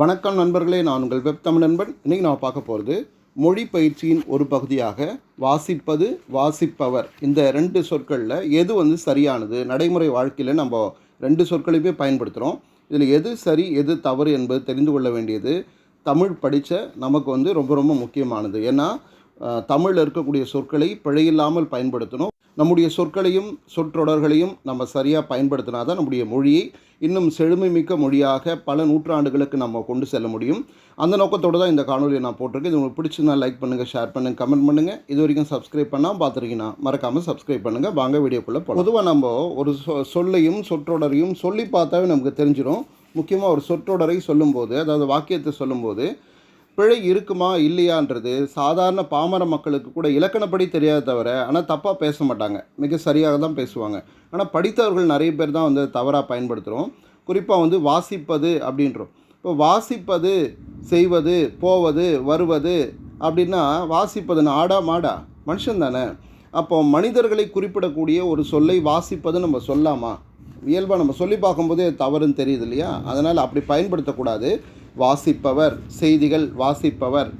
வணக்கம் நண்பர்களே நான் உங்கள் வெப் தமிழ் நண்பன். இன்றைக்கி நான் பார்க்க போகிறது மொழி பயிற்சியின் ஒரு பகுதியாக வாசிப்பது வாசிப்பவர். இந்த ரெண்டு சொற்களில் எது வந்து சரியானது? நடைமுறை வாழ்க்கையில் நம்ம ரெண்டு சொற்களையுமே பயன்படுத்துகிறோம் இதில் எது சரி எது தவறு என்பது தெரிந்து கொள்ள வேண்டியது. தமிழ் படித்த நமக்கு வந்து ரொம்ப ரொம்ப முக்கியமானது. ஏன்னா தமிழில் இருக்கக்கூடிய சொற்களை பிழையில்லாமல் பயன்படுத்தணும். நம்முடைய சொற்களையும் சொற்றொடர்களையும் நம்ம சரியாக பயன்படுத்தினா தான் நம்முடைய மொழியை இன்னும் செழுமைமிக்க மொழியாக பல நூற்றாண்டுகளுக்கு நம்ம கொண்டு செல்ல முடியும். அந்த நோக்கத்தோடு தான் இந்த காணொலியை நான் போட்டிருக்கேன். இது உங்களுக்கு பிடிச்சிருந்தா லைக் பண்ணுங்கள் ஷேர் பண்ணுங்கள் கமெண்ட் பண்ணுங்கள் இது வரைக்கும் சப்ஸ்கிரைப் பண்ணால் பார்த்துருக்கீங்கன்னா மறக்காமல் சப்ஸ்கிரைப் பண்ணுங்கள் வாங்க வீடியோக்குள்ளே போகலாம் பொதுவாக நம்ம ஒரு சொ சொல்லையும் சொற்றொடரையும் சொல்லி பார்த்தாவே நமக்கு தெரிஞ்சிடும் முக்கியமாக ஒரு சொற்றொடரை சொல்லும்போது அதாவது வாக்கியத்தை சொல்லும்போது பிழை இருக்குமா இல்லையான்றது சாதாரண பாமர மக்களுக்கு கூட இலக்கணப்படி தெரியாத தவிர ஆனால் தப்பாக பேச மாட்டாங்க. மிக சரியாக தான் பேசுவாங்க. ஆனால் படித்தவர்கள் நிறைய பேர் தான் வந்து தவறாக பயன்படுத்துகிறோம் குறிப்பாக வந்து வாசிப்பது அப்படின்றோம். இப்போ வாசிப்பது செய்வது போவது வருவது அப்படின்னா வாசிப்பது ஆடா மாடா? மனுஷன் தானே. அப்போ மனிதர்களை குறிப்பிடக்கூடிய ஒரு சொல்லை வாசிப்பது நம்ம சொல்லாமா? இயல்பாக நம்ம சொல்லி பார்க்கும்போதே தவறுன்னு தெரியுது இல்லையா? அதனால் அப்படி பயன்படுத்தக்கூடாது. வாசிப்பவர் செய்திகள் வாசிப்பவர்.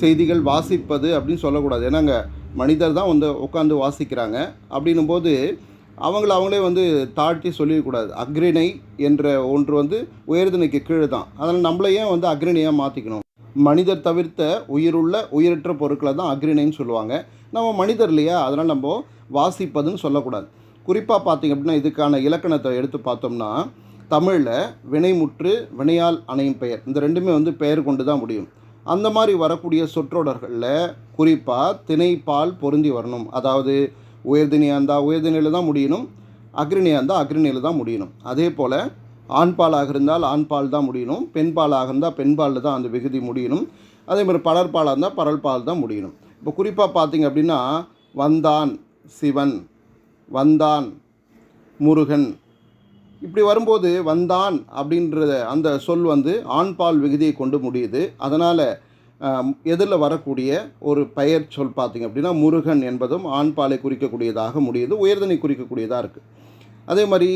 செய்திகள் வாசிப்பது அப்படின்னு சொல்லக்கூடாது. ஏன்னாங்க மனிதர் தான் வந்து உட்காந்து வாசிக்கிறாங்க. அப்படின்னும் போது அவங்கள அவங்களே வந்து தாழ்த்தி சொல்லிடக்கூடாது. அக்ரிணை என்ற ஒன்று வந்து உயர்திணைக்கு கீழே தான் அதனால் நம்மளை ஏன் வந்து அக்ரிணையாக மாற்றிக்கணும் மனிதர் தவிர்த்த உயிருள்ள உயிரற்ற பொருட்களை தான் அக்ரிணைன்னு சொல்லுவாங்க. நம்ம மனிதர் இல்லையா? அதனால் நம்ம வாசிப்பதுன்னு சொல்லக்கூடாது. குறிப்பாக பார்த்திங்க அப்படின்னா இதுக்கான இலக்கணத்தை எடுத்து பார்த்தோம்னா தமிழில் வினைமுற்று வினையால் அணையும் பெயர். இந்த ரெண்டுமே வந்து பெயர் கொண்டு தான் முடியும். அந்த மாதிரி வரக்கூடிய சொற்றொடர்களில் குறிப்பாக திணைப்பால் பொருந்தி வரணும். அதாவது உயர்தினியாக இருந்தால் உயர்தினியில் தான் முடியணும். அக்ரிணியாக இருந்தால் அக்ரிணியில் தான் முடியணும். அதே போல் ஆண்பாலாக இருந்தால் ஆண்பால் தான் முடியணும். பெண்பாலாக இருந்தால் பெண்பாலில் தான் அந்த விகுதி முடியணும். அதே மாதிரி பலர்பாலாக இருந்தால் பரல்பால் தான் முடியணும். இப்போ குறிப்பாக பார்த்தீங்க அப்படின்னா வந்தான் சிவன் வந்தான் முருகன் இப்படி வரும்போது வந்தான் அப்படின்ற அந்த சொல் வந்து ஆண்பால் விகுதியை கொண்டு முடியுது. அதனால் எதிரில் வரக்கூடிய ஒரு பெயர் சொல் பார்த்திங்க அப்படின்னா முருகன் என்பதும் ஆண்பாலை குறிக்கக்கூடியதாக முடியுது உயர்தனை குறிக்கக்கூடியதாக இருக்குது அதே மாதிரி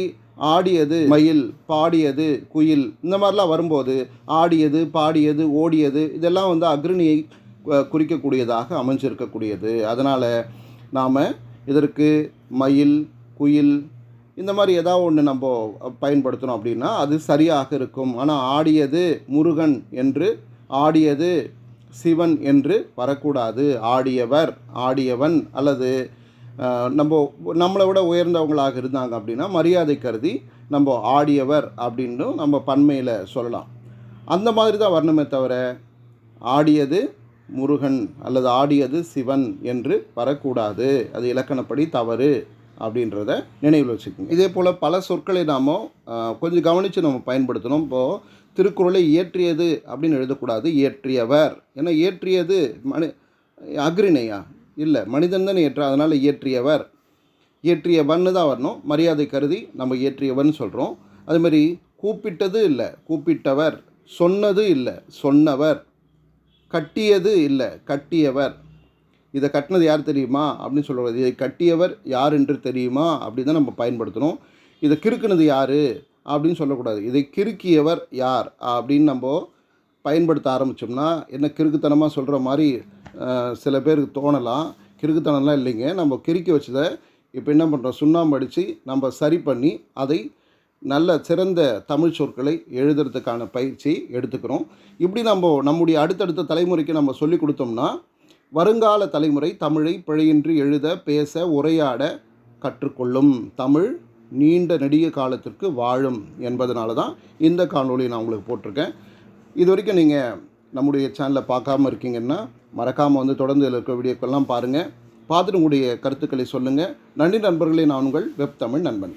ஆடியது மயில் பாடியது குயில் இந்த மாதிரிலாம் வரும்போது ஆடியது பாடியது ஓடியது இதெல்லாம் வந்து அக்ரிணியை குறிக்கக்கூடியதாக அமைஞ்சிருக்கக்கூடியது. அதனால் நாம் இதற்கு மயில் குயில் இந்த மாதிரி ஏதாவது ஒன்று நம்ம பயன்படுத்தணும் அப்படின்னா அது சரியாக இருக்கும். ஆனால் ஆடியது முருகன் என்று ஆடியது சிவன் என்று வரக்கூடாது. ஆடியவர் ஆடியவன் அல்லது நம்ம நம்மளை விட உயர்ந்தவங்களாக இருந்தாங்க அப்படின்னா மரியாதை கருதி நம்ம ஆடியவர் அப்படின்னு நம்ம பன்மையில் சொல்லலாம். அந்த மாதிரி தான் வரணுமே தவிர ஆடியது முருகன் அல்லது ஆடியது சிவன் என்று வரக்கூடாது. அது இலக்கணப்படி தவறு. அப்படின்றத நினைவில் வச்சுக்கோங்க. இதே போல் பல சொற்களை நாம் கொஞ்சம் கவனித்து நம்ம பயன்படுத்தணும். இப்போது திருக்குறளை இயற்றியது அப்படின்னு எழுதக்கூடாது இயற்றியவர். ஏன்னா இயற்றியது மனி அக்ரிணையா இல்லை மனிதன் தான் இயற்ற அதனால் இயற்றியவர். இயற்றியவன்னு தான் வரணும். மரியாதை கருதி நம்ம இயற்றியவன் சொல்கிறோம் அது மாதிரி கூப்பிட்டது இல்லை கூப்பிட்டவர். சொன்னது இல்லை சொன்னவர். கட்டியது இல்லை கட்டியவர். இதை கட்டினது யார் தெரியுமா? அப்படின்னு சொல்லுவாங்க. இதை கட்டியவர் யார் என்று தெரியுமா? அப்படி தான் நம்ம பயன்படுத்தணும். இதை கிறுக்குனது யார்? அப்படின்னு சொல்லக்கூடாது. இதை கிறுக்கியவர் யார்? அப்படின்னு நம்ம பயன்படுத்த ஆரம்பித்தோம்னா என்ன கிறுக்குத்தனமாக சொல்கிற மாதிரி சில பேருக்கு தோணலாம். கிறுக்குத்தனம்லாம் இல்லைங்க. நம்ம கிறுக்கி வச்சதை இப்போ என்ன பண்ணுறோம் சுண்ணாம்பு அடித்து நம்ம சரி பண்ணி அதை நல்ல சிறந்த தமிழ் சொற்களை எழுதுறதுக்கான பயிற்சி எடுத்துக்கிறோம். இப்படி நம்ம நம்முடைய அடுத்தடுத்த தலைமுறைக்கு நம்ம சொல்லி கொடுத்தோம்னா வருங்கால தலைமுறை தமிழை பிழையின்றி எழுத பேச உரையாட கற்றுக்கொள்ளும் தமிழ் நீண்ட நெடிய காலத்திற்கு வாழும் என்பதனால தான் இந்த காணொலியை நான் உங்களுக்கு போட்டிருக்கேன். இது வரைக்கும் நீங்கள் நம்முடைய சேனலை பார்க்காம இருக்கீங்கன்னா மறக்காமல் வந்து தொடர்ந்து இதில் இருக்க வீடியோக்கெல்லாம் பாருங்கள் பார்த்துட்டு உங்களுடைய கருத்துக்களை சொல்லுங்கள் நன்றி நண்பர்களே நான் உங்கள் வெப் தமிழ் நண்பன்.